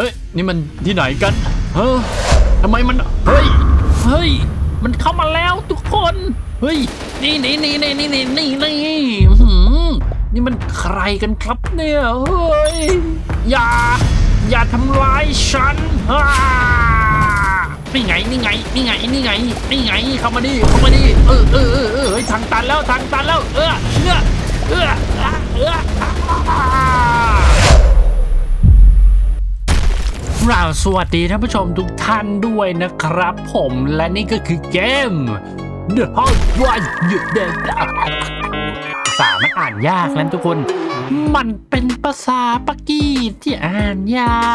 เฮ้ย นี่มันที่ไหนกัน เฮ้ยทำไมมัน เฮ้ย เฮ้ย มันเข้ามาแล้วทุกคน เฮ้ย นี่นี่นี่นี่นี่นี่นี่นี่นี่มันใครกันครับเนี่ย เฮ้ย อย่า อย่าทำร้ายฉันฮ่านี่ไง นี่ไง นี่ไง นี่ไง นี่ไง เข้ามาดิ เข้ามาดิ เออเออเออเออเฮ้ยทางตันแล้ว ทางตันแล้ว เออเออเออเออ กล่าวสวัสดีท่านผู้ชมทุกท่านด้วยนะครับผมและนี่ก็คือเกม The Hot One หยุดเดินภาษามันอ่านยากแล้วทุกคน มันเป็นภาษาปากีที่อ่านยา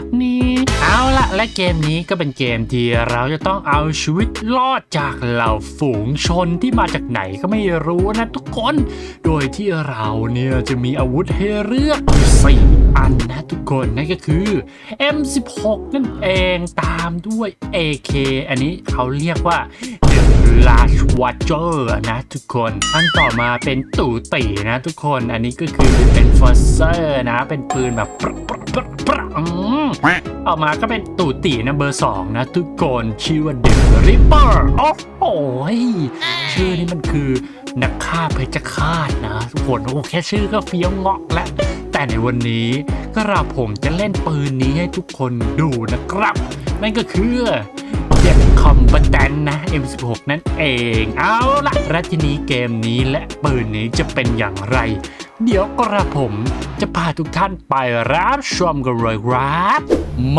กนี่ เอาละและเกมนี้ก็เป็นเกมที่เราจะต้องเอาชีวิตรอดจากเหล่าฝูงชนที่มาจากไหนก็ไม่รู้นะทุกคน โดยที่เราเนี่ยจะมีอาวุธให้เลือกสี่ อันนะทุกคนนั่นก็คือ M16 นั่นเองตามด้วย AK อันนี้เขาเรียกว่า The Large Watcher นะทุกคนอันต่อมาเป็นตู่ตีนะทุกคนอันนี้ก็คือเป็น f o r c e r นะ เป็นปืนแบบปรปรปรปรอืมาก็เป็นตู่ตีนะเบอร์สองนะทุกคนชื่อว่า The Ripper โอ้โหยชื่อนี้มันคือนักฆ่าเพชฌฆาตนะทุกคนโอ้แค่ชื่อก็เฟี้ยวเงาะแล้ว แต่ในวันนี้ก็เราผมจะเล่นปืนนี้ให้ทุกคนดูนะครับ นั่นก็คือเจ็ดคอมบัตแตนนะ M16 นั่นเอง เอาละและทีนี้เกมนี้และปืนนี้จะเป็นอย่างไร เดี๋ยวกระผมจะพาทุกท่านไปรับชมกันเลยครับ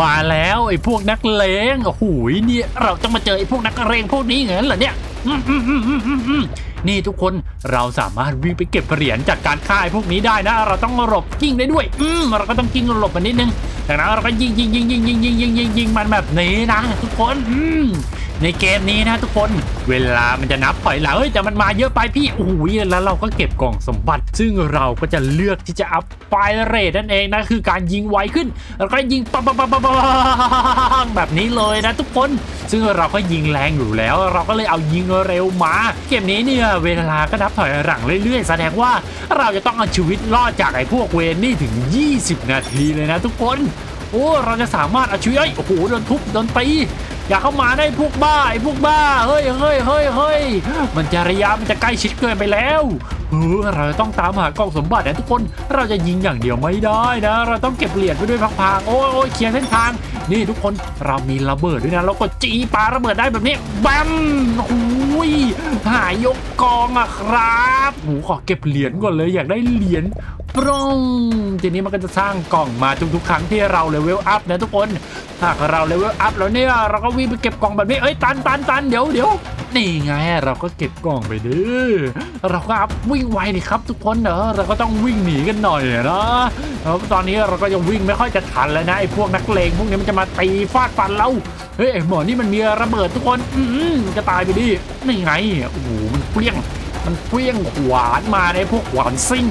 มาแล้วไอ้พวกนักเลงโอ้โหเนี่ยเราจะมาเจอไอ้พวกนักเลงพวกนี้เหรอเนี่ยอืมอืมอืมอืมอืม นี่ทุกคนเราสามารถวิ่งไปเก็บเหรียญจากการฆ่าไอ้พวกนี้ได้นะ เราต้องหลบกิ้งได้ด้วย อืมเราก็ต้องกิ้งหลบมันนิดนึงจากนั้นเราก็ยิงยิงยิงยิงยิงยิงยิงยิงยิงมันแบบนี้นะทุกคนอืม ในเกมนี้นะทุกคนเวลามันจะนับถอยหลังเฮ้ยแต่มันมาเยอะไปพี่โอ้โหแล้วเราก็เก็บกล่องสมบัติ ซึ่งเราก็จะเลือกที่จะอัพไฟเรทนั่นเองนะคือการยิงไวขึ้น แล้วก็ยิงปังปังปังปังปังแบบนี้เลยนะทุกคน ซึ่งเราก็ยิงแรงอยู่แล้ว เราก็เลยเอายิงเร็วมา เกมนี้เนี่ยเวลาก็นับถอยหลังเรื่อยๆ แสดงว่าเราจะต้องเอาชีวิตรอดจากไอ้พวกเวนนี่ถึง 20 นาทีเลยนะทุกคนโอ้เราจะสามารถเอาชีวิตโอ้โหโดนทุบโดนตี อย่าเข้ามาได้พวกบ้าไอ้พวกบ้าเฮ้ยเฮ้ยเฮ้ยเฮ้ยมันจะระยะมันจะใกล้ชิดเกินไปแล้วเออเราจะต้องตามหากล่องสมบัตินะทุกคนเราจะยิงอย่างเดียวไม่ได้นะ เราต้องเก็บเหรียญไปด้วยพักๆโอ้ยโอ้ยเคลียร์เส้นทาง นี่ทุกคนเรามีระเบิดด้วยนะแล้วก็จีปาระเบิดได้แบบนี้แบมโอ้ยหายยกกองอะครับหูขอเก็บเหรียญก่อนเลยอยากได้เหรียญปรงทีนี้มันก็จะสร้างกล่องมาทุกๆครั้งที่เราเลเวลอัพนะทุกคนหากเราเลเวลอัพแล้วเนี่ยเราก็วิ่งไปเก็บกล่องแบบนี้เอ้ยตันตันตันเดี๋ยวเดี๋ยวนี่ไงเราก็เก็บกล่องไปดื้อเราก็อัพวิ่งไวนี่ครับ ทุกคนเนอะเราก็ต้องวิ่งหนีกันหน่อยนะแล้วตอนนี้เราก็ยังวิ่งไม่ค่อยจะทันแล้วนะไอ้พวกนักเลงพวกนี้มันจะมาตีฟาดฟันเราเฮ้ยไอ้หมอนี่มันมีระเบิดทุกคนอืมจะตายไปดินี่ไงโอ้โหมันเปรี้ยงมันเปรี้ยงขวานมาในพวกขวานซิ่ง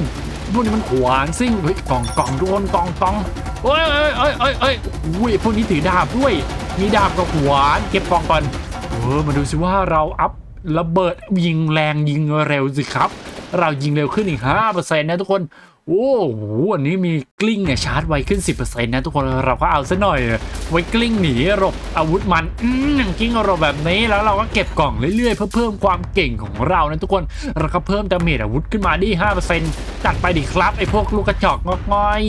พวกนี้มันขวานซิ่งเฮ้ยกล่องกล่องโดนกล่องกล่องเอ้ยเอ้ยเอ้ยเอ้ยเอ้ยอุ้ยพวกนี้ถือดาบด้วย มีดาบกับขวานเก็บกล่องก่อนเออมาดูสิว่าเราอัพระเบิดยิงแรงยิงเร็วสิครับ เรายิงเร็วขึ้นอีก5%นะทุกคน โอ้โหอันนี้มีกลิ้งเนี่ยชาร์จไวขึ้น 10%นะทุกคนเราก็เอาซะหน่อย ไว้กลิ้งหนีหลบอาวุธมันอืมกลิ้งหลบแบบนี้แล้วเราก็เก็บกล่องเรื่อยๆเพื่อเพิ่มความเก่งของเรานะทุกคนเราก็เพิ่มดาเมจอาวุธขึ้นมาด้5%จัดไปดิครับไอ้พวกลูกกระจอกงอกง่อย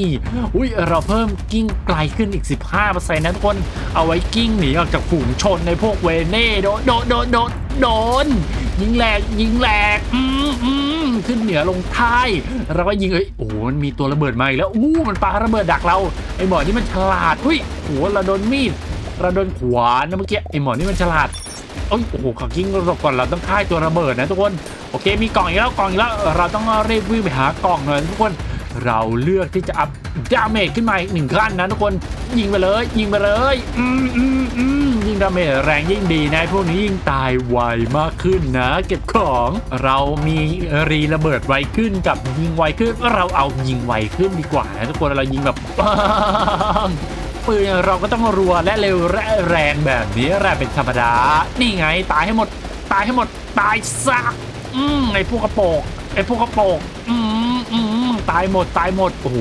อุ้ยเราเพิ่มกิ้งไกลขึ้นอีก 15%นะทุกคนเอาไว้กิ้งหนีออกจากฝูงชนในพวกเวเน่โดนโดนโดโดโดน ยิงแหลกยิงแหลกอืมอืมขึ้นเหนือลงใต้เราก็ยิงเอ้ยโอ้โหมันมีตัวระเบิดมาอีกแล้วอู้มันปาระเบิดดักเราไอ้หมอนี่มันฉลาดอุ้ยโอ้โหเราโดนมีดเราโดนขวานนะเมื่อกี้ไอ้หมอนี่มันฉลาดโอ้ยโอ้โหขอกิ้งรบก่อนเราต้องค่ายตัวระเบิดนะทุกคนโอเคมีกล่องอีกแล้วกล่องอีกแล้วเราต้องรีบวิ่งไปหากล่องหน่อยทุกคนเราเลือกที่จะอัพดาเมจขึ้นมาอีกหนึ่งขั้นนะทุกคนยิงไปเลย ยิงไปเลย อืมอืมอืม ดาเมจแรงยิ่งดีนะ พวกนี้ยิ่งตายไวมากขึ้นนะ เก็บของเรามีรีระเบิดไวขึ้นกับยิงไวขึ้นเราเอายิงไวขึ้นดีกว่านะทุกคนเรายิงแบบปืนเราก็ต้องรัวและเร็วและแรงแบบนี้แหละเป็นธรรมดา นี่ไงตายให้หมด ตายให้หมด ตายซะอืมไอพวกกระโปกไอพวกกระโปกอืมอืมตายหมดตายหมดโอ้โห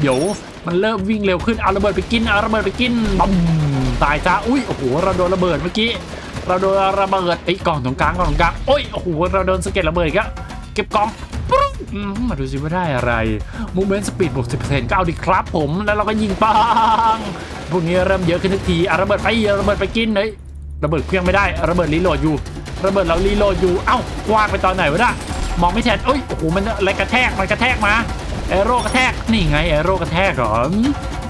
เดี๋ยวมันเริ่มวิ่งเร็วขึ้นเอาระเบิดไปกินเอาระเบิดไปกินบัม ตายจ้าอุ้ยโอ้โหเราโดนระเบิดเมื่อกี้เราโดนระเบิดไอ้กล่องตรงกลางกล่องตรงกลางโอ้ยโอ้โหเราโดนสเก็ดระเบิดอีกแล้วเก็บกล่องปรึ้งอืมาดูสิว่าได้อะไรมูเมนต์สปีดบวกสิบเปอร์เซ็นต์ก็เอาดิครับผมแล้วเราก็ยิงปังพวกนี้เริ่มเยอะขึ้นทุกทีระเบิดไปเอาระเบิดไปกินเฮ้ยระเบิดเครื่องไม่ได้ระเบิดรีโหลดอยู่ ระเบิดเรารีโหลดอยู่เอ้าวางไปตอนไหนวะน่ะมองไม่ชัดเอ้ยโอ้โหมันอะไรกระแทกมันกระแทกมาแอโร่กระแทกนี่ไงแอโร่กระแทกเหรอ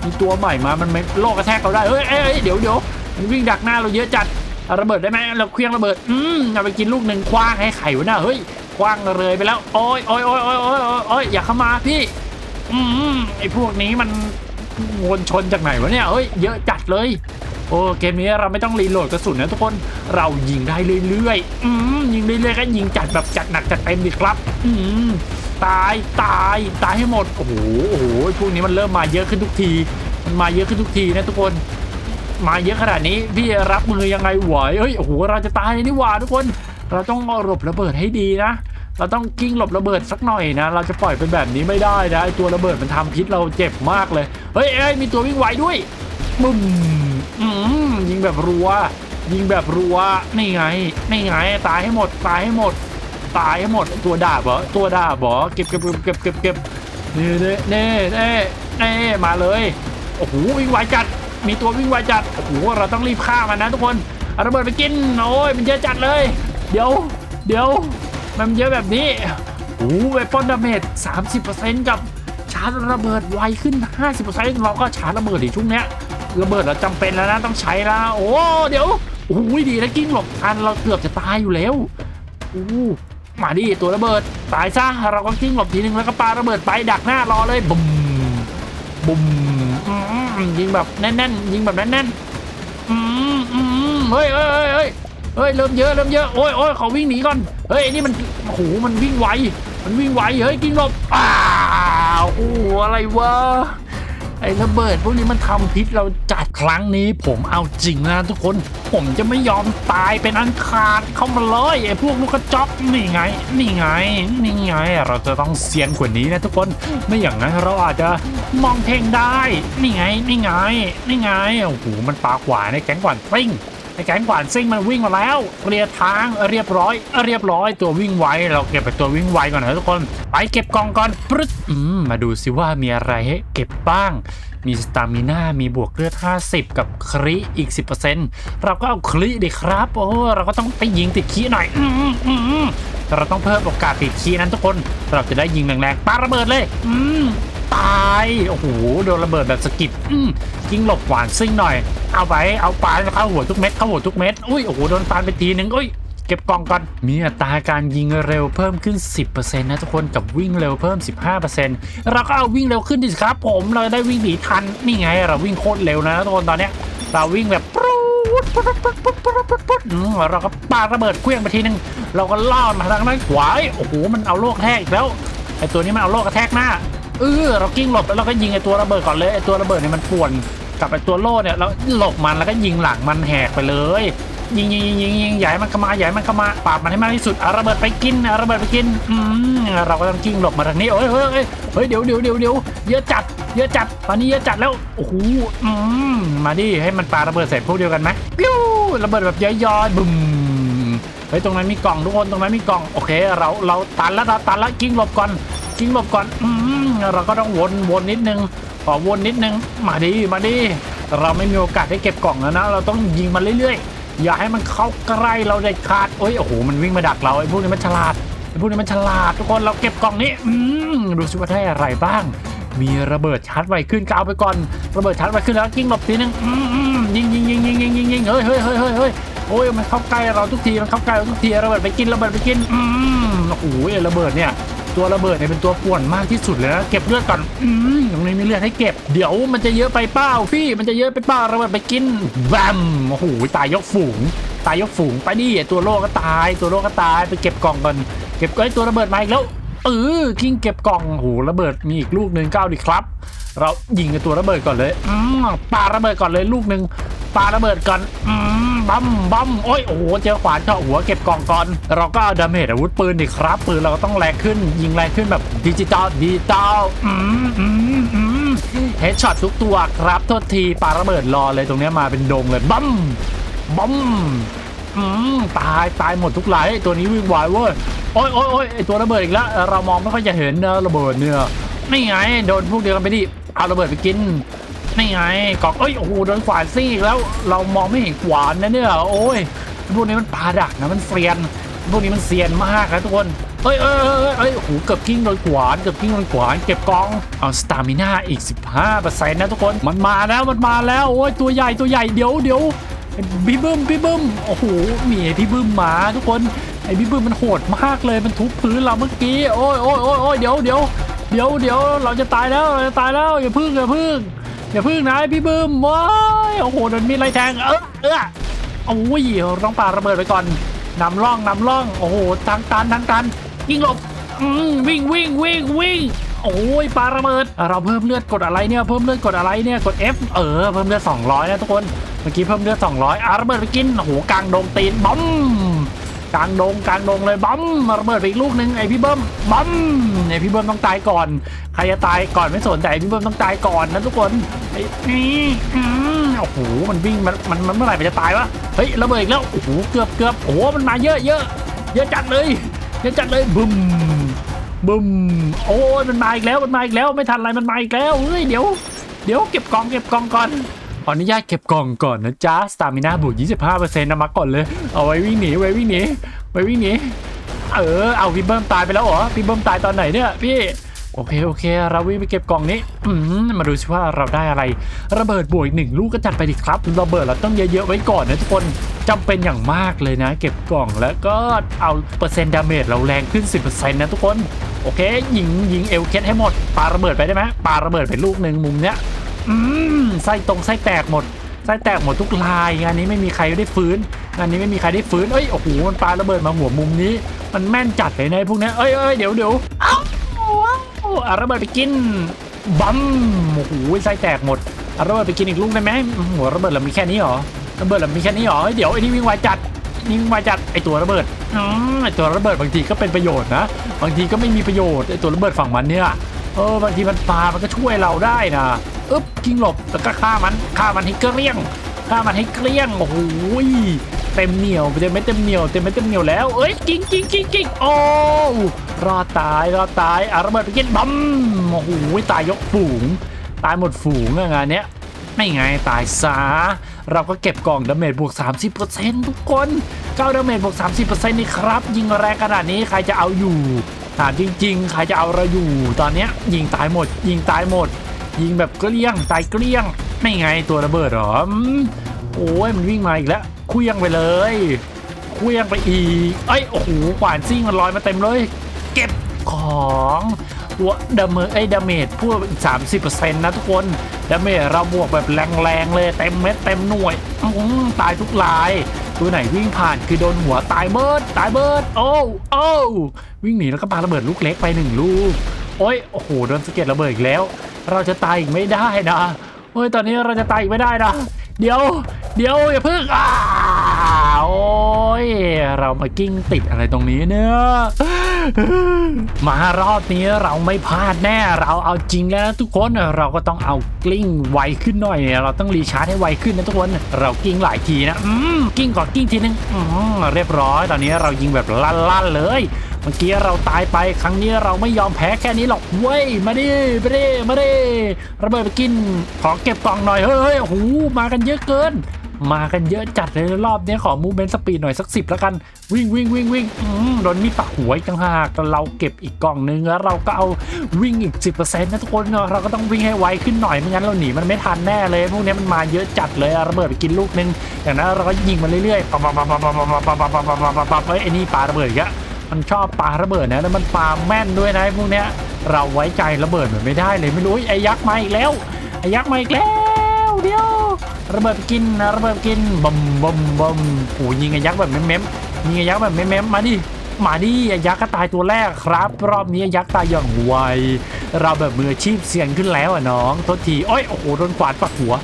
มีตัวใหม่มา มันไม่โลกกระแทกเราได้เฮ้ยเอ้ยเอ้ยเดี๋ยวเดี๋ยวมันวิ่งดักหน้าเราเยอะจัดระเบิดได้ไหมเราเคลี้ยงระเบิด อืมเอาไปกินลูกหนึ่งคว้างให้ไข่วะน่ะเฮ้ยคว้างเลยไปแล้วโอ้ยโอ้ยโอ้ยโอ้ยโอ้ยโอ้ยโอ้ยอย่าเข้ามาพี่ อืมไอพวกนี้มันวนชนจากไหนวะเนี่ยเฮ้ยเยอะจัดเลย โอ้เกมนี้เราไม่ต้องรีโหลดกระสุนนะทุกคน เรายิงได้เรื่อยๆ อืมยิงเรื่อยๆก็ยิงจัดแบบจัดหนักจัดเต็มดีครับ อืม ตายตายตายให้หมดโอ้โหโอ้โหพวกนี้มันเริ่มมาเยอะขึ้นทุกที มันมาเยอะขึ้นทุกทีนะทุกคน มาเยอะขนาดนี้พี่รับมือยังไงไหวเฮ้ยโอ้โหเราจะตายนี่หว่าทุกคน เราต้องหลบระเบิดให้ดีนะเราต้องกิ้งหลบระเบิดสักหน่อยนะ เราจะปล่อยเป็นแบบนี้ไม่ได้นะไอตัวระเบิดมันทำพิษเราเจ็บมากเลย เฮ้ยเอ้ยมีตัววิ่งไวด้วยบึ้มอืมยิงแบบรัว ยิงแบบรัว นี่ไง นี่ไง ตายให้หมด ตายให้หมด ตายให้หมดตัวดาบเหรอตัวดาบเหรอเก็บเก็บเก็บเก็บเก็บนี่เน่เน่เน่เน่มาเลยโอ้โหวิ่งไวจัด มีตัววิ่งไวจัดโอ้โหเราต้องรีบฆ่ามันนะทุกคนเอาระเบิดไปกินโอ้ยมันเยอะจัดเลย เดี๋ยว เดี๋ยวมันเยอะแบบนี้โอ้โหเวปอนดาเมจ30%กับชาร์จระเบิดไวขึ้น 50%เราก็ชาร์จระเบิดอีกช่วงเนี้ยระเบิดเราจำเป็นแล้วนะต้องใช้แล้วโอ้เดี๋ยวโอ้ยดีนะกิ้งหลบทันเราเกือบจะตายอยู่แล้วโอ้ มาดิตัวระเบิดตายซะเราก็กิ้งหลบทีนึงแล้วก็ปาระเบิดไปดักหน้ารอเลยบุ้มบุ้มยิงแบบแน่นๆยิงแบบแน่นๆเฮ้ยเฮ้ยเฮ้ยเฮ้ยเริ่มเยอะเริ่มเยอะโอ้ยโอ้ยเขาวิ่งหนีก่อนเฮ้ยนี่มันโอ้โหมันวิ่งไวมันวิ่งไวเฮ้ยกิ้งหลบอ้าวโอ้โหอะไรวะไอ้ระเบิดพวกนี้มันทำพิษเราจั ครั้งนี้ผมเอาจริงนะทุกคน ผมจะไม่ยอมตายเป็นอันขาดเข้ามาเลยไอ้พวกลูกกระจอกนี่ไง นี่ไง นี่ไง เราจะต้องเซียนกว่านี้นะทุกคน ไม่อย่างนั้นเราอาจจะมองเทงได้ นี่ไง นี่ไง นี่ไง โอ้โห มันปากหวานในแก๊งกวานซิ่งไอ้แก๊งกวานซิ่งมันวิ่งมาแล้วเคลียร์ทางเรียบร้อย เรียบร้อยตัววิ่งไวเราเก็บไปตัววิ่งไวก่อนนะทุกคน ไปเก็บกองก่อนปึ๊ดมาดูซิว่ามีอะไรให้เก็บบ้าง มีสตามิน่ามีบวกเลือด 50 กับคริอีก 10%เราก็เอาคริดิครับ โอ้เราก็ต้องไปยิงติดคีหน่อยอืเราต้องเพิ่มโอกาสติดคีนั้นทุกคน เราจะได้ยิงแรงๆปาระเบิดเลย อืตาย โอ้โห โดนระเบิดแบบสกิดยิงหลบหวานซิ่งหน่อย เอาไป เอาปานเข้าหัวทุกเม็ด เข้าหัวทุกเม็ด อุ้ย โอ้โห โดนปานไปทีนึงอุ้ย เก็บกล่องก่อน มีอัตราการยิงเร็วเพิ่มขึ้น 10%นะทุกคนกับวิ่งเร็วเพิ่ม 15%เราก็เอาวิ่งเร็วขึ้นดิครับ ผมเราได้วิ่งหนีทันนี่ไงเราวิ่งโคตรเร็วนะทุกคนตอนเนี้ยเราวิ่งแบบเราก็ปาระเบิดเคลื่องไปทีนึง เราก็ล่อมาทางด้านขวายโอ้โหมันเอาโลกแทกอีกแล้วไอตัวนี้มันเอาโลกกระแทกหน้าเออเรากิ้งหลบแล้วเราก็ยิงไอตัวระเบิดก่อนเลยไอตัวระเบิดเนี่ยมันป่วนกับไอตัวโล่เนี่ยเราหลบมันแล้วก็ยิงหลังมันแหกไปเลย ยิงยิงยิงยิงยิงใหญ่มันเข้ามาใหญ่มันเข้ามาปราบมันให้มากที่สุดอาระเบิดไปกินอาระเบิดไปกินอืมเราก็ต้องกิ้งหลบมาทางนี้เฮ้ยเฮ้ยเฮ้ยเฮ้ยเดี๋ยวเดี๋ยวเดี๋ยวเดี๋ยวเยอะจัด เยอะจัดตอนนี้เยอะจัดแล้วโอ้โหอืมมาดิให้มันปาระเบิดใส่พวกเดียวกันไหมปิ้วระเบิดแบบย้อยๆบึ้มเฮ้ยตรงนั้นมีกล่องทุกคนตรงนั้นมีกล่องโอเค เราเราตันแล้วเราตันแล้วกิ้งหลบก่อนกิ้งหลบก่อนอืมเราก็ต้องวนวนนิดนึงขอวนนิดนึงมาดิมาดิเราไม่มีโอกาสได้เก็บกล่องแล้วนะ เราต้องยิงมันเรื่อยๆ อย่าให้มันเข้าใกล้เราเด็ดขาดโอ้ยโอ้โหมันวิ่งมาดักเราไอ้พวกนี้มันฉลาดไอ้พวกนี้มันฉลาดทุกคนเราเก็บกล่องนี้อืมดูสิว่าได้อะไรบ้าง มีระเบิดชาร์จไวขึ้นก็เอาไปก่อนระเบิดชาร์จไวขึ้นแล้วกิ้งหลบทีนึงอืมอืมยิงยิงยิงยิงยิงยิงยิงเฮ้ยเฮ้ยเฮ้ยเฮ้ยเฮ้ยโอ้ยมันเข้าใกล้เราทุกทีมันเข้าใกล้เราทุกทีระเบิดไปกินระเบิดไปกินอืมโอ้โหระเบิดเนี่ย ตัวระเบิดเนี่ยเป็นตัวป่วนมากที่สุดเลยนะเก็บเลือดก่อนอืมตรงนี้มีเลือดให้เก็บ เดี๋ยวมันจะเยอะไปเป้าพี่ มันจะเยอะไปเป้าระเบิดไปกินแวมโอ้โหตายยกฝูง ตายยกฝูงไปดิตัวโลกก็ตาย ตัวโลกก็ตายไปเก็บกล่องก่อนเก็บก้อยตัวระเบิดมาอีกแล้ว เออคิงเก็บกล่องโอ้โหระเบิดมีอีกลูกหนึ่งก้าวดิครับ เรายิงกับตัวระเบิดก่อนเลยอืมปาระเบิดก่อนเลยลูกหนึ่งปาระเบิดก่อนอืมบัมบัมโอ้ยโอ้โหเจอขวานเจาะหัวเก็บกล่องก่อน เราก็เอาดาเมจอาวุธปืนดิครับ ปืนเราก็ต้องแรงขึ้น ยิงแรงขึ้นแบบดิจิตอลดิจิตอลอืมอืมอืมเฮดช็อตทุกตัวครับโทษทีปาระเบิดรอเลยตรงเนี้ยมาเป็นดงเลยบัมบัม อืมตายตายหมดทุกหลายไอ้ตัวนี้วิ่งไวเว้ยโอ้ยโอ้ยโอ้ยไอตัวระเบิดอีกแล้วเรามองไม่ค่อยจะเห็นนะระเบิดเนี่ยไม่ไงโดนพวกเดียวกันไปดิเอาระเบิดไปกินนี่ไงกอกเอ้ยโอ้โหโดนขวานซี่อีกแล้ว เรามองไม่เห็นขวานนะเนี่ยโอ้ยพวกนี้มันปาดักนะมันเซียนพวกนี้มันเซียนมากนะทุกคนเอ้ยเอ้ยเอ้ยเอ้ยเอ้ยโอ้โหเกือบกิ้งโดนขวานเกือบกิ้งโดนขวานเก็บกองเอาสตามิน่าอีก 15%นะทุกคนมันมาแล้วมันมาแล้วโอ้ยตัวใหญ่ตัวใหญ่เดี๋ยวเดี๋ยว พี่บึ้มพี่บึ้มโอ้โหมีไอ้พี่บึ้มมาทุกคนไอ้พี่บึ้มมันโหดมากเลยมันทุบพื้นเราเมื่อกี้โอ้ยโอ้ยโอ้ยโอ้ยเดี๋ยวเดี๋ยวเดี๋ยวเดี๋ยวเราจะตายแล้วเราจะตายแล้วอย่าพึ่งอย่าพึ่งอย่าพึ่งนะพี่บึ้มว้ายโอ้โหโดนมีดไล่แทงเออเออโอ้ยต้องปาระเบิดไปก่อนนำร่องนำร่องโอ้โหทางตันทางตันยิงหลบอืมวิ่งวิ่งวิ่งวิ่ง โอ้ยปาระเบิด เราเพิ่มเลือดกดอะไรเนี่ยเพิ่มเลือดกดอะไรเนี่ยกด F เออเพิ่มเลือด200นะทุกคนเมื่อกี้เพิ่มเลือด200อาระเบิดไปกินโอ้โหกลางดงตีนบ๊อมกลางดงกลางดงเลยบ๊อมระเบิดไปอีกลูกหนึ่งไอพี่เบิ้มบ๊อมไอพี่เบิ้มต้องตายก่อนใครจะตายก่อนไม่สนแต่ไอพี่เบิ้มต้องตายก่อนนะทุกคนไอนี่อืมโอ้โหมันวิ่งมันมันมันเมื่อไหร่มันจะตายวะเฮ้ยระเบิดอีกแล้วโอ้โหเกือบเกือบโอ้โหมันมาเยอะเยอะเยอะจัดเลยเยอะจัดเลยบึ้ม บึ้มโอ้ยมันมาอีกแล้วมันมาอีกแล้วไม่ทันอะไรมันมาอีกแล้วเฮ้ยเดี๋ยวเดี๋ยวเก็บกล่องเก็บกล่องก่อนขออนุญาตเก็บกล่องก่อนนะจ๊ะสตามิน่าบวก25%นะมาก่อนเลย เอาไว้วิ่งหนีไว้วิ่งหนีไว้วิ่งหนีเออเอาพี่เบิ้มตายไปแล้วเหรอพี่เบิ้มตายตอนไหนเนี่ยพี่ โอเคโอเค เราวิ่งไปเก็บกล่องนี้มาดูสิว่าเราได้อะไร ระเบิดบวกอีกหนึ่งลูกก็จัดไปดิครับ ระเบิดเราต้องเยอะๆไว้ก่อนนะทุกคนจำเป็นอย่างมากเลยนะ เก็บกล่องแล้วก็เอาเปอร์เซ็นต์ดาเมจเราแรงขึ้น 10%นะทุกคน โอเค ยิงยิงเอลเคสให้หมดปาระเบิดไปได้ไหมปาระเบิดไปลูกหนึ่งมุมเนี้ยอืมไส้ตรงไส้แตกหมดไส้แตกหมดทุกลายงานนี้ไม่มีใครได้ฟื้นงานนี้ไม่มีใครได้ฟื้นเอ้ยโอ้โหมันปาระเบิดมาหัวมุมนี้ มันแม่นจัดเลยนะพวกเนี้ยเอ้ยเอ้ยเดี๋ยวเดี๋ยวเอ้า อาระเบิดไปกินบัมโอ้โหไส้แตกหมดอาระเบิดไปกินอีกลูกได้ไหมหัวระเบิดเรามีแค่นี้เหรอระเบิดเรามีแค่นี้เหรอเดี๋ยวไอ้นี่วิ่งไวจัดนี่วิ่งไวจัดไอ้ตัวระเบิดอืมไอ้ตัวระเบิดบางทีก็เป็นประโยชน์นะบางทีก็ไม่มีประโยชน์ไอ้ตัวระเบิดฝั่งมันเนี่ยเออบางทีมันปามันก็ช่วยเราได้นะอึ๊บกิ้งหลบแล้วก็ฆ่ามันฆ่ามันให้เกลี้ยงฆ่ามันให้เกลี้ยงโอ้โหเต็มเหนียวเต็มไม่เต็มเหนียวเต็มไม่เต็มเหนียวแล้วเอ้ยกิ้งกิ้งกิ้งกิ้งโอ้ รอดตายรอดตายอาระเบิดไปกินบัมโอ้โหตายยกฝูง ตายหมดฝูงอะงานเนี้ยไม่ไงตายซาเราก็เก็บกล่องดาเมจบวก 30%ทุกคนเก้าดาเมจบวก 30%นี่ครับ ยิงแรงขนาดนี้ใครจะเอาอยู่ถามจริง ๆ ใครจะเอาเราอยู่ ตอนเนี้ยยิงตายหมด ยิงตายหมด ยิงแบบเกลี้ยงตายเกลี้ยง ไม่ไงตัวระเบิดหรอโอ้ยมันวิ่งมาอีกแล้วเคลี้ยงไปเลยเคลี้ยงไปอีกเอ้ยโอ้โหขวานซิ่งมันลอยมาเต็มเลย ของตัวดาเมจไอ้ดาเมจพูดอีกสามสิบเปอร์เซ็นต์นะทุกคนดาเมจเราบวกแบบแรงๆเลยเต็มเม็ดเต็มหน่วยอื้อตายทุกลายตัวไหนวิ่งผ่านคือโดนหัวตายเบิร์ดตายเบิร์ดโอ้โอ้วิ่งหนีแล้วก็ปาระเบิดลูกเล็กไปหนึ่งลูกโอ้ยโอ้โหโดนสะเก็ดระเบิดอีกแล้ว เราจะตายอีกไม่ได้นะเฮ้ยตอนนี้เราจะตายอีกไม่ได้นะเดี๋ยว เดี๋ยวอย่าเพิ่งอ้าโอ้ยเรามากิ้งติดอะไรตรงนี้เนี่ย มารอบนี้เราไม่พลาดแน่ เราเอาจริงแล้วนะทุกคนเราก็ต้องเอากลิ้งไวขึ้นหน่อย เราต้องรีชาร์จให้ไวขึ้นนะทุกคน เรากิ้งหลายทีนะอืมกิ้งก่อนกิ้งทีนึงอืมเรียบร้อย ตอนนี้เรายิงแบบลั่นๆเลยเมื่อกี้เราตายไปครั้งนี้เราไม่ยอมแพ้แค่นี้หรอกเว้ยมาดิมาดิมาดิระเบิดไปกินขอเก็บกล่องหน่อยเฮ้ยเฮ้ยโอ้โหมากันเยอะเกิน มากันเยอะจัดเลยรอบนี้ขอมูเมนต์สปีดหน่อยสักสิบแล้วกัน วิ่งวิ่งวิ่งวิ่งอืมโดนมีดปักหัวอีกต่างหากเราเก็บอีกกล่องนึงแล้วเราก็เอาวิ่งอีก 10%นะทุกคนเราก็ต้องวิ่งให้ไวขึ้นหน่อยไม่งั้นเราหนีมันไม่ทันแน่เลยพวกนี้มันมาเยอะจัดเลยระเบิดไปกินลูกนึงอย่างนั้นเราก็ยิงมันเรื่อยๆปั๊บปั๊บปั๊บปั๊บปั๊บปั๊บปั๊บปั๊บปั๊บปั๊บปั๊บไอ้นี่ปาระเบิดอีกแล้วมันชอบปาระเบิดนะแล้วมันปาแม่นด้วยนะพวกเนี้ยเราไว้ใจระเบิดเหมือนไม่ได้เลยไม่รู้ไอ้ยักษ์มาอีกแล้วไอ้ยักษ์มาอีกแล้ว เดียวระเบิดกินนะระเบิดกินบัมบัมบัมโอ้ยิงไอ้ยักษ์แบบเม้มๆยิงไอ้ยักษ์แบบเม้มๆมาดิมาดิไอ้ยักษ์ก็ตายตัวแรกครับ รอบนี้ไอ้ยักษ์ตายอย่างไวเราแบบมืออาชีพเสี่ยงขึ้นแล้วอะน้องทษทีโอ้ยโอ้โหโดนขวานปักหัว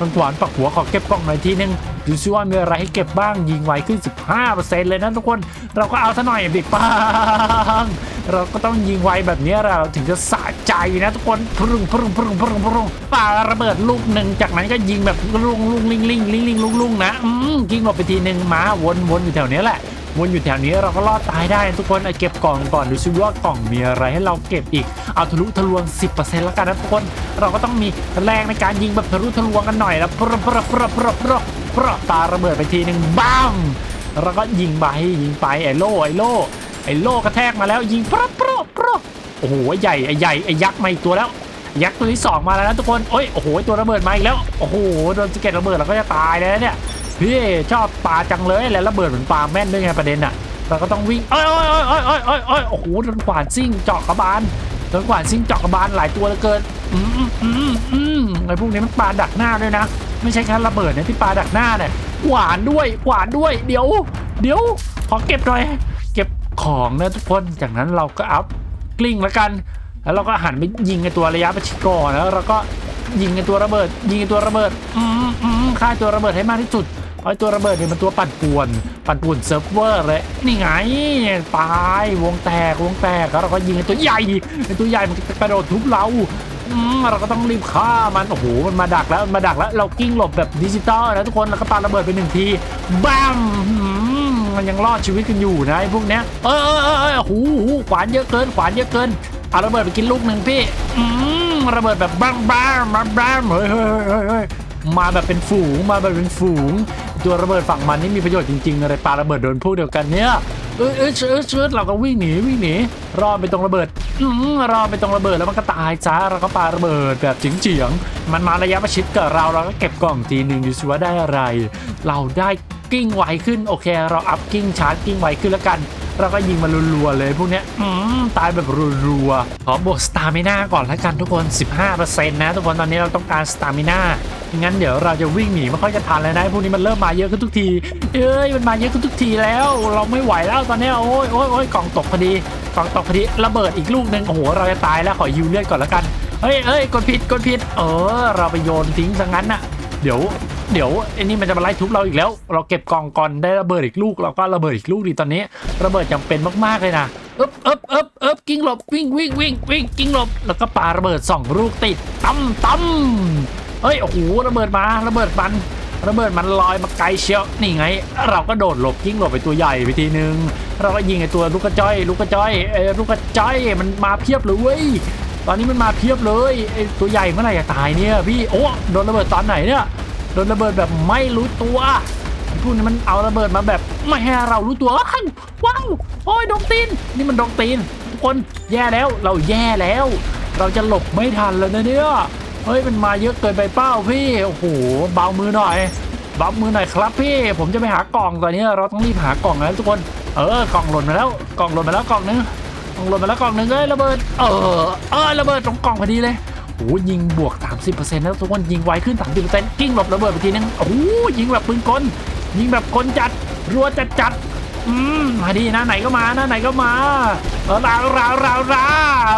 มันหวานปักหัวขอเก็บกล่องหน่อยทีนึงดูซิว่ามีอะไรให้เก็บบ้างยิงไวขึ้น 15%เลยนะทุกคน เราก็เอาซะหน่อยบิปัง เราก็ต้องยิงไวแบบนี้เราถึงจะสะใจนะทุกคนพรุงพรุงพรุงพรุงพรุงปาระเบิดลูกหนึ่งจากนั้นก็ยิงแบบลุงลุงลิงลิงลิงลิงลุงลุงนะอืมยิงหลบไปทีหนึ่งม้าวนวนอยู่แถวนี้แหละวนอยู่แถวนี้เราก็รอดตายได้นะทุกคนเอาเก็บกล่องก่อนดูซิว่ากล่องมีอะไรให้เราเก็บอีกเอาทะลุทะลวง 10%แล้วกันนะทุกคนเราก็ต้องมีแรงในการยิงแบบทะลุทะลวงกันหน่อยนะปรปรปรปรปรปรตาระเบิดไปทีหนึ่งบ้างแล้วก็ยิงไปยิงไปไอโล่ไอโล่ ไอ้โลกระแทกมาแล้วยิงปรปรปรโอ้โหใหญ่ไอ้ใหญ่ไอ้ยักษ์มาอีกตัวแล้ว ยักษ์ตัวที่สองมาแล้วนะทุกคนโอ้ยโอ้โหตัวระเบิดมาอีกแล้วโอ้โหโดนสเก็ดระเบิดเราก็จะตายแล้วเนี่ยพี่ชอบปลาจังเลยแล้วระเบิดเหมือนปลาแม่นด้วยไงประเด็นอะเราก็ต้องวิ่งเอ้ยเอ้ยเอ้ยเอ้ยเอ้ยเอ้ยเอ้ยโอ้โหโดนขวานซิ่งเจาะกระบาลโดนขวานซิ่งเจาะกระบาลหลายตัวเหลือเกินอืมอืมอืมไอ้พวกนี้มันปาดักหน้าด้วยนะ ไม่ใช่แค่ระเบิดนะที่ปาดักหน้าเนี่ยหวานด้วยหวานด้วย เดี๋ยว เดี๋ยวขอเก็บหน่อย ของนะทุกคนจากนั้นเราก็อัพกลิ้งแล้วกัน แล้วเราก็หันไปยิงไอตัวระยะประชิดก่อนแล้วเราก็ยิงไอตัวระเบิด ยิงไอตัวระเบิดอืมอืมฆ่าตัวระเบิดให้มากที่สุดเพราะไอตัวระเบิดเนี่ยมันตัวปั่นป่วน ปั่นป่วนเซิร์ฟเวอร์เลยนี่ไงตายวงแตกวงแตกแล้วเราก็ยิงไอตัวใหญ่ไอตัวใหญ่มันกระโดดทุบเราอืมเราก็ต้องรีบฆ่ามันโอ้โหมันมาดักแล้วมันมาดักแล้ว เรากิ้งหลบแบบดิจิตอลนะทุกคนแล้วก็ปาระเบิดไปหนึ่งทีบ้า มันยังรอดชีวิตกันอยู่นะไอ้พวกเนี้ยเออเออเออเออโอ้โหขวานเยอะเกินขวานเยอะเกินเอาระเบิดไปกินลูกหนึ่งพี่อืมระเบิดแบบบ้างบ้างมาบ้างเฮ้ยเฮ้ยเฮ้ยเฮ้ยมาแบบเป็นฝูงมาแบบเป็นฝูง ตัวระเบิดฝั่งมันนี่มีประโยชน์จริงๆเลยปาระเบิดโดนพวกเดียวกันเนี่ยเอ้ยเอ้ยเชิดเชิดเราก็วิ่งหนีวิ่งหนีรอไปตรงระเบิดอืมรอไปตรงระเบิดแล้วมันก็ตายจ้าเราก็ปาระเบิดแบบเฉียงมันมาระยะประชิดกับเราเราก็เก็บกล่องทีหนึ่งดูสิว่าได้อะไร เราได้ กิ้งไวขึ้นโอเค เราอัพกิ้งชาร์จกิ้งไวขึ้นแล้วกัน เราก็ยิงมารัวๆเลยพวกเนี้ยอืมตายแบบรัวๆขอบวกสตามิน่าก่อนแล้วกันทุกคน 15%นะทุกคนตอนนี้เราต้องการสตามิน่างั้นเดี๋ยวเราจะวิ่งหนีไม่ค่อยจะทันแล้วนะพวกนี้มันเริ่มมาเยอะขึ้นทุกที เอ้ยมันมาเยอะขึ้นทุกทีแล้ว เราไม่ไหวแล้วตอนนี้โอ้ยโอ้ยโอ้ยกล่องตกพอดีกล่องตกพอดีระเบิดอีกลูกหนึ่งโอ้โหเราจะตายแล้วขอยูเลือดก่อนแล้วกันเฮ้ยเฮ้ยกดผิดกดผิด เออ เราไปโยนทิ้งซะงั้นน่ะ เดี๋ยว เดี๋ยวไอ้นี่มันจะมาไล่ทุบเราอีกแล้ว เราเก็บกองก่อนได้ระเบิดอีกลูกเราก็ระเบิดอีกลูกดีตอนนี้ ระเบิดจำเป็นมากๆเลยนะเอ๊บเอ๊บเอ๊บเอ๊บกิ้งหลบวิ่งวิ่งวิ่งวิ่งกิ้งหลบแล้วก็ปาระเบิดสองลูกติดตั้มตั้มเฮ้ยโอ้โหระเบิดมาระเบิดมันระเบิดมันลอยมาไกลเชียวนี่ไง เราก็โดดหลบกิ้งหลบไปตัวใหญ่ไปทีนึง เราก็ยิงไอ้ตัวลูกกระจ้อยลูกกระจ้อยเอ้ยลูกกระจ้อยมันมาเพียบเลยเว้ยตอนนี้มันมาเพียบเลยไอ้ตัวใหญ่เมื่อไหร่จะตายเนี่ยพี่โอ้โดนระเบิดตอนไหนเนี่ย โดนระเบิดแบบไม่รู้ตัวไอ้พวกนี้มันเอาระเบิดมาแบบไม่ให้เรารู้ตัวอ้าวว้าวโอ้ยดงตีน นี่มันดงตีน ทุกคนแย่แล้วเราแย่แล้ว เราจะหลบไม่ทันแล้วนะเนี่ยเฮ้ยมันมาเยอะเกินไปเป้าพี่โอ้โหเบามือหน่อยเบับมือหน่อยครับพี่ ผมจะไปหากล่องตอนนี้เราต้องรีบหากล่องแล้วทุกคน เออกล่องหล่นมาแล้วกล่องหล่นมาแล้วกล่องนึงกล่องหล่นมาแล้วกล่องนึงเอ้ยระเบิดเออเออระเบิดตรงกล่องพอดีเลย โอ้ยิงบวก 30%แล้วทุกคนยิงไวขึ้น 30%กิ้งหลบระเบิดไปทีนึงโอ้หยิงแบบปืนกล ยิงแบบคนจัด รัวจัดจัดอืมมาดีนะไหนก็มานะไหนก็มาเออราวราวราวรา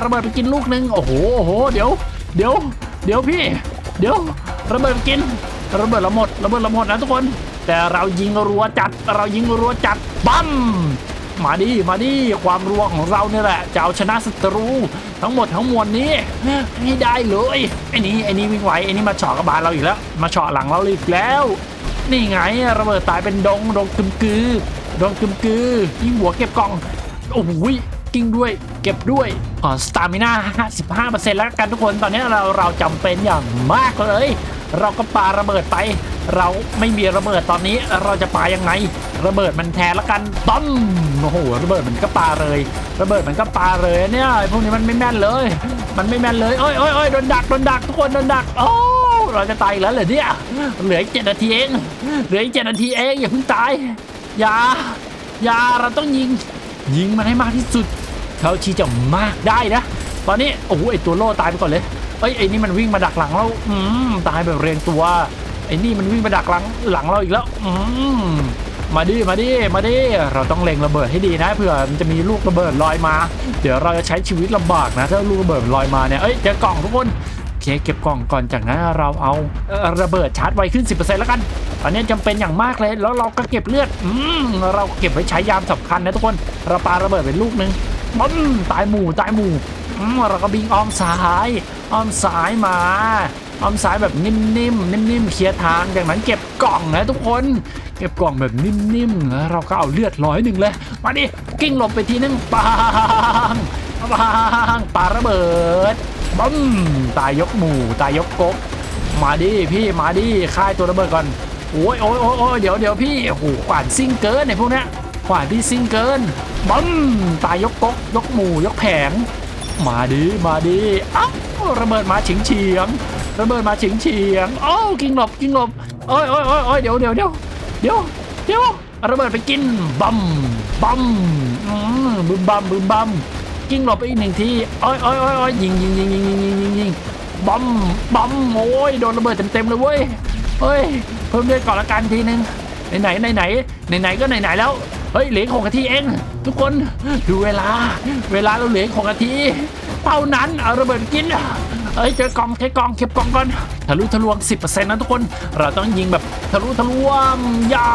ระเบิดไปกินลูกนึงโอ้โหโอ้โหเดี๋ยวเดี๋ยวเดี๋ยวพี่ เดี๋ยวระเบิดไปกินระเบิดเราหมดระเบิดเราหมดนะทุกคน แต่เรายิงรัวจัดเรายิงรัวจัดปั๊ม มาดิมาดิความรัวของเราเนี่ยแหละจะเอาชนะศัตรูทั้งหมดทั้งมวลนี้ให้ได้เลยไอ้นี่ไอ้นี่วิ่งไหวไอ้นี่มาเฉาะกระบาลเราอีกแล้ว มาเฉาะหลังเราอีกแล้ว นี่ไงระเบิดตายเป็นดงดงกึมกือดงกึมกือยิงหัวเก็บกล่องโอ้โหกิ้งด้วยเก็บด้วยขอสตามิน่า55%แล้วกันทุกคนตอนนี้เราเราจำเป็นอย่างมากเลย เราก็ปาระเบิดไป เราไม่มีระเบิดตอนนี้เราจะปายังไง ระเบิดมันแทนละกันต้มโอ้โหระเบิดมันก็ปาเลย ระเบิดมันก็ปาเลยเนี่ยพวกนี้มันไม่แม่นเลย มันไม่แม่นเลยโอ้ยโอ้ยโอ้ยโดนดักโดนดักทุกคนโดนดักโอ้เราจะตายแล้วเหรอเนี่ยเหลืออีกเจ็ดนาทีเองเหลืออีกเจ็ดนาทีเองอย่าเพิ่งตายอย่าอย่าเราต้องยิง ยิงมันให้มากที่สุดเท่าที่จะมากได้นะ ตอนนี้โอ้โหไอตัวโล่ตายไปก่อนเลย เอ้ยไอนี่มันวิ่งมาดักหลังเราอืมตายแบบเรียงตัวไอ้นี่มันวิ่งมาดักหลังหลังเราอีกแล้วอืมมาดิมาดิมาดิเราต้องเล็งระเบิดให้ดีนะเผื่อมันจะมีลูกระเบิดลอยมา เดี๋ยวเราจะใช้ชีวิตลำบากนะถ้าลูกระเบิดลอยมาเนี่ยเอ้ยเจอกล่องทุกคนเคเก็บกล่องก่อนจากนั้นเราเอาระเบิดชาร์จไวขึ้น 10%แล้วกันตอนนี้จำเป็นอย่างมากเลยแล้วเราก็เก็บเลือดอืมเราเก็บไว้ใช้ยามสำคัญนะทุกคนเราปาระเบิดเป็นลูกหนึ่ง บึ้มตายหมู่ตายหมู่เราก็บิงอ้อมซ้ายอ้อมซ้ายมาอ้อมซ้ายแบบนิ่มๆนิ่มๆเคลียร์ทางจากนั้นเก็บกล่องนะทุกคน เก็บกล่องแบบนิ่มๆแล้วเราก็เอาเลือดร้อยหนึ่งเลย มาดิกิ้งหลบไปทีนึงปังปังปาระเบิดบึ้มตายยกหมู่ตายยกกกมาดิพี่มาดิค่ายตัวระเบิดก่อนโอ้ยโอ้ยโอ้ยโอ้ยเดี๋ยวเดี๋ยวพี่โอ้โหขวานซิ่งเกินไอ้พวกเนี้ย ขวานพี่ซิงเกินบึ้มตายยกก๊กยกหมู่ยกแผง มาดิมาดิเอ้าระเบิดมาเฉียงเฉียงระเบิดมาเฉียงเฉียงโอ้ากิ้งหลบกิงหลบโอ้ยโอ้ยโอ้ยเดี๋ยวเดี๋ยวเดี๋ยวเดี๋ยวเดี๋ยวระเบิดไปกินบัมบัมอืมบึมบัมบึมบัมกิงหลบไปอีกหนึ่งทีโอ้ยโอ้ยโอ้ยโอ้ยยิงยิงยิงยิงยิงยิงยิงยิงบัมบัมโอ้ยโดนระเบิดเต็มเต็มเลยเว้ยเฮ้ยเพิ่มเลือดก่อนละกันทีนึง ไหนไหนไหนไหนไหนก็ไหนไหนแล้ว เฮ้ยเหลือขอกหกนาทีเอง ทุกคนดูเวลา เวลาเราเหลือขอกหกนาทีเท่านั้นเอาระเบิดกินเอ้ยเจอกล่องเก็บกล่องเก็บกล่องก่อนทะลุทะลวง 10%นะทุกคน เราต้องยิงแบบทะลุทะลวงยา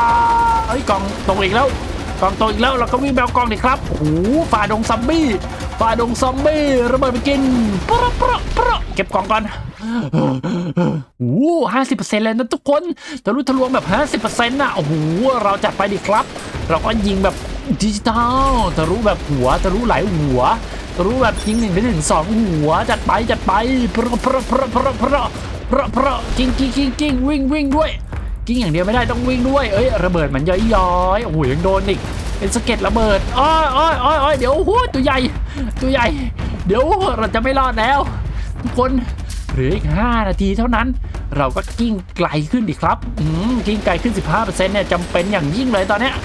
เอ้ยกล่องตกอีกแล้วกล่องตกอีกแล้วเราก็วิ่งแบวกล่องดิครับโอ้โหฝ่าดงซอมบี้ฝ่าดงซอมบี้ระเบิดไปกินปะปะปะเก็บกล่องก่อน โอ้หห้าสิบเปอร์เซ็นต์เลยนะทุกคนทะลุทะลวงแบบห้าสิบเปอร์เซ็นต์นะโอ้โหเราจัดไปดิครับ เราก็ยิงแบบดิจิตอลทะลุแบบหัวทะลุหลายหัวรู้แบบยิงหนึ่งไปถึงสองหัวจัดไปจัดไปเพราะเพราะเพราะเพราะเพราะเพราะพระกิ้งกิ้งกิ้งกิ้งวิ่งวิ่งด้วย กิ้งอย่างเดียวไม่ได้ต้องวิ่งด้วยเอ้ยระเบิดมันย้อยย้อยโอ้โหยังโดนอีกเป็นสะเก็ดระเบิดอ้อยอ้อยอ้อยอ้อยเดี๋ยวหัวตัวใหญ่ตัวใหญ่ เดี๋ยวเราจะไม่รอดแล้วทุกคน หลืออีก 5 นาทีเท่านั้น เราก็กิ้งไกลขึ้นดิครับอืมกิ้งไกลขึ้น 15%เนี่ยจำเป็นอย่างยิ่งเลยตอนเนี้ย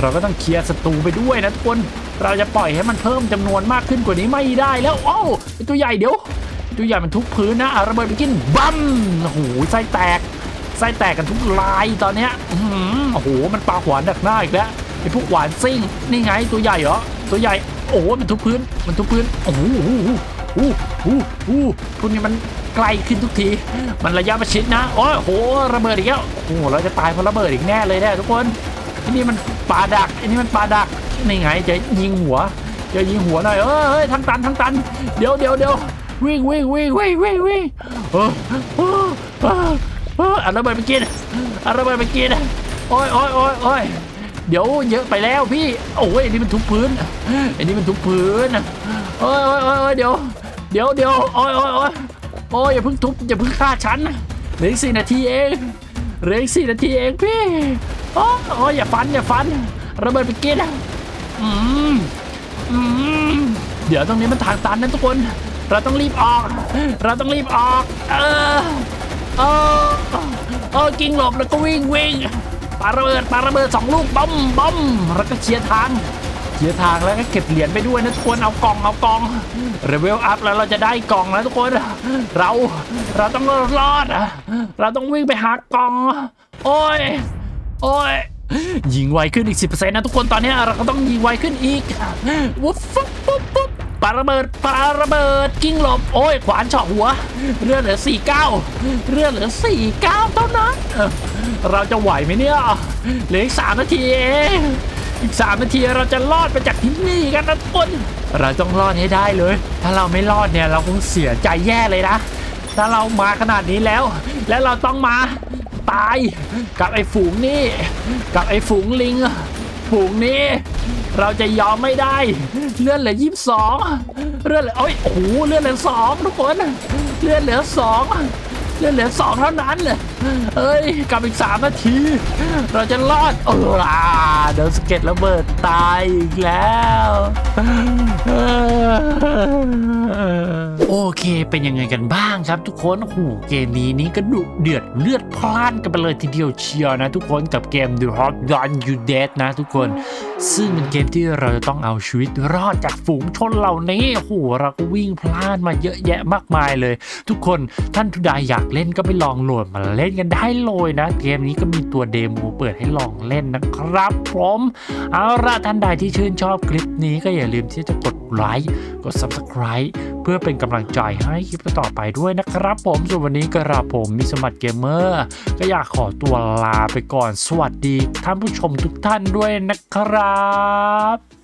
เราก็ต้องเคลียร์ศัตรูไปด้วยนะทุกคน เราจะปล่อยให้มันเพิ่มจำนวนมากขึ้นกว่านี้ไม่ได้แล้วโอ้ตัวใหญ่เดี๋ยว ตัวใหญ่มันทุกพื้นนะเอาระเบิดไปกินบัมโอ้โหไส้แตกไส้แตกกันทุกลายตอนเนี้ยอื้อหือโอ้โหมันปลาหวานดักหน้าอีกแล้วไอ้พวกหวานซิ่งนี่ไงตัวใหญ่เหรอตัวใหญ่โอ้โหมันทุกพื้นมันทุกพื้นโอ้โหโอ้โหโอ้โหโอ้โหพวกนี้มัน ไกลขึ้นทุกที มันระยะประชิดนะ โอ้โห ระเบิดอีกแล้ว โอ้โห เราจะตายเพราะระเบิดอีกแน่เลยแน่ทุกคนไอ้นี่มันปลาดักอ้นี่มันปลาดักนี่ไงจะยิงหัว จะยิงหัวหน่อยเฮ้ยทั้งตันทั้งตัน เดี๋ยวเดี๋ยวเดี๋ยววิ่งวิ่งวิ่งวิ่งวิ่งวิ่งเออเออเออเออเอาระเบิดไปกินเอาระเบิดไปกินโอ้ยโอ้ยโอ้ยโอ้ยเดี๋ยวเยอะไปแล้วพี่ โอ้ยอ้นี่มันทุกพื้นอ้นี่มันทุกพื้นโอ้ยโอ้ยโอ้ยโอ้ยเดี๋ยว เดี๋ยวเดี๋ยวโอ้ยโอ้ยโอ้ย โอ้ยอย่าเพิ่งทุบอย่าเพิ่งฆ่าฉันเหลืออีกสี่นาทีเองเหลืออีกสี่นาทีเองพี่โอ้โอ้ยอย่าฟันอย่าฟันระเบิดไปกินอืมอืมเดี๋ยวตรงนี้มันทางตันนะทุกคน เราต้องรีบออก เราต้องรีบออก เออเออเออกิ้งหลบแล้วก็วิ่งวิ่งปาระเบิดปาระเบิดสองลูกบอมบอมแล้วก็เคลียร์ทาง เคลียทางแล้วก็เก็บเหรียญไปด้วยนะทุกคนเอากล่องเอากล่องเรเวลอัพแล้วเราจะได้กล่องแล้วทุกคน เราเราต้องรอดอะเราต้องวิ่งไปหากล่อง โอ้ย โอ้ยยิงไวขึ้นอีก 10%นะทุกคนตอนนี้เราก็ต้องยิงไวขึ้นอีกวุ๊บฟุ๊บปุ๊บปุ๊บปาระเบิดปาระเบิดกิ้งหลบ โอ้ย ขวานเฉาะหัวเลือเหลือ 49เลือเหลือ 49 เท่านั้นเออเราจะไหวไหมเนี่ยเหลืออีก3นาทีเอง อีก3นาทีเราจะรอดไปจากที่นี่กันนะทุกคนเราต้องรอดให้ได้เลย ถ้าเราไม่รอดเนี่ยเราคงเสียใจแย่เลยนะ ถ้าเรามาขนาดนี้แล้ว แล้วเราต้องมาตายกับไอ้ฝูงนี่ กับไอ้ฝูงลิงฝูงนี้ เราจะยอมไม่ได้ เลื่อนเหลือยี่สิบสองเลื่อนเหลือโอ้ยโอ้โหเลื่อนเหลือสองทุกคน เลื่อนเหลือสองเลื่อนเหลือสองเท่านั้นเลย เอ้ยกับอีกสามนาที เราจะรอดเอออ่าเดี๋ยวสเก็ตระเบิดตายอีกแล้วโอเคเป็นยังไงกันบ้างครับทุกคนโอ้โหเกมนี้นี่ก็ดุเดือดเลือดพล่านกันไปเลยทีเดียวเชียวนะทุกคนกับเกม The Hot Run You Dead นะทุกคน ซึ่งเป็นเกมที่เราจะต้องเอาชีวิตรอดจากฝูงชนเหล่านี้โอ้โหเราก็วิ่งพลาดมาเยอะแยะมากมายเลย ทุกคนท่านทุดายอยากเล่นก็ไปลองโหลดมาเล่นกันได้เลยนะ เกมนี้ก็มีตัวเดโมเปิดให้ลองเล่นนะครับผมเอาละท่านใดที่ชื่นชอบคลิปนี้ก็อย่าลืมที่จะกดไลค์กด Subscribe เพื่อเป็นกำลังใจให้คลิปต่อไปด้วยนะครับผมส่วนวันนี้กระผมมิสมัตเกมเมอร์ก็อยากขอตัวลาไปก่อน สวัสดีท่านผู้ชมทุกท่านด้วยนะครับ